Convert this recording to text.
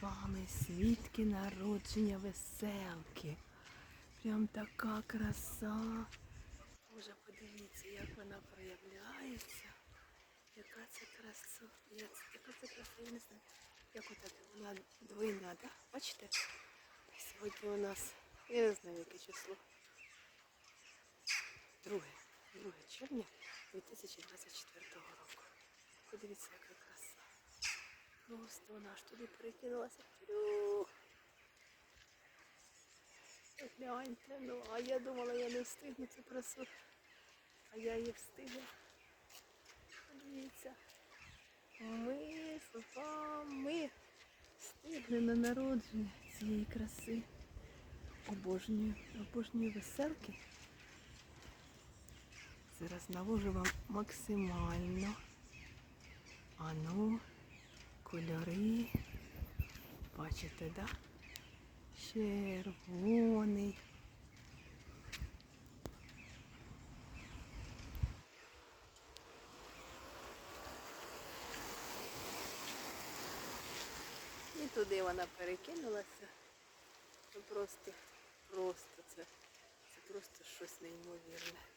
вами свідки народження веселки. Прям така краса. Боже, подивіться, як вона проявляється. Яка це краса. Яка це краса, я не знаю. Як ота вона двойна, так? Бачите? Сьогодні у нас, я не знаю, яке число. Друге, 2 червня 2024 року. Подивіться, краса. Просто вона аж туди перекинулася. Гляньте, ну, а я думала, я не встигну цю красу. А я її встигла. Подивіться. Ми з вами встигли на народження цієї краси. Обожнюю, обожнюю веселки. Зараз навожу вам максимально. Ану, кольори. Бачите, да? Червоний. І туди вона перекинулася. Ну просто, просто це, це просто щось неймовірне.